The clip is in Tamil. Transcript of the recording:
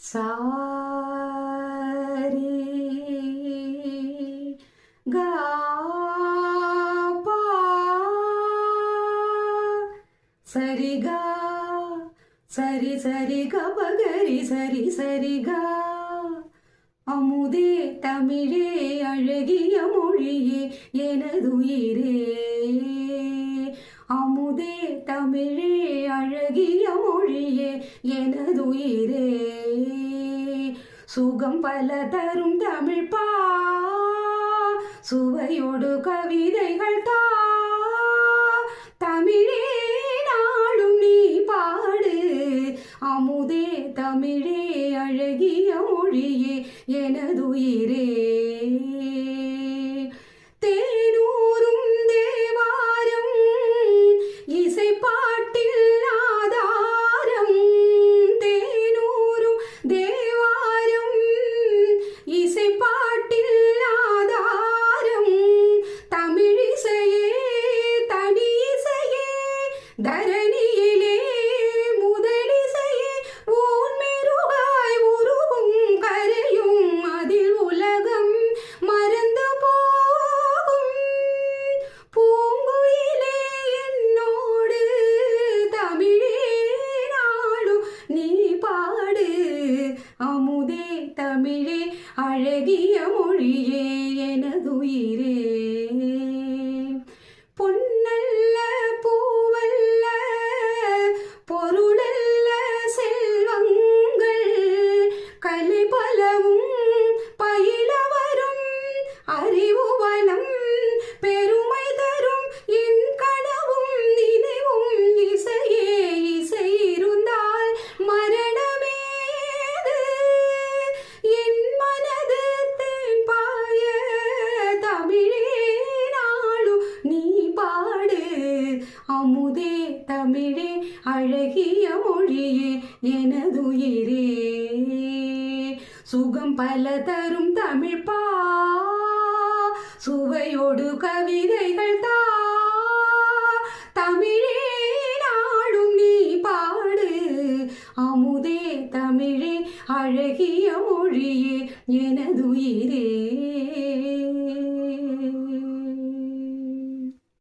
சாரி கா சரிகா சரி சரி கபகரி சரி சரிகா அமுதே தமிழே அழகிய மொழியே எனதுயிரே। அமுதே தமிழே அழகிய மொழியே எனதுயிரே. சுகம் பல தரும் தமிழ் பா சுவையோடு கவிதைகள் தா. தமிழே நாளும் நீ பாடு. அமுதே தமிழே அழகிய மொழியே எனதுயிரே. தரணியிலே முதலிசையே ஊன்மெருகாய் உருவும் கரையும் அதில் உலகம் மறந்து போகும். பூங்குயிலே என்னோடு தமிழே நாளும் நீ பாடு அமுதே தமிழே அழகிய மொழியே எனதுயிரே. அமுதே தமிழே அழகிய மொழியே எனதுயிரே. சுகம் பல தரும் தமிழ் பா சுவையோடு கவிதைகள் தா. தமிழே நாடும் நீ பாடு. அமுதே தமிழே அழகிய மொழியே எனதுயிரே.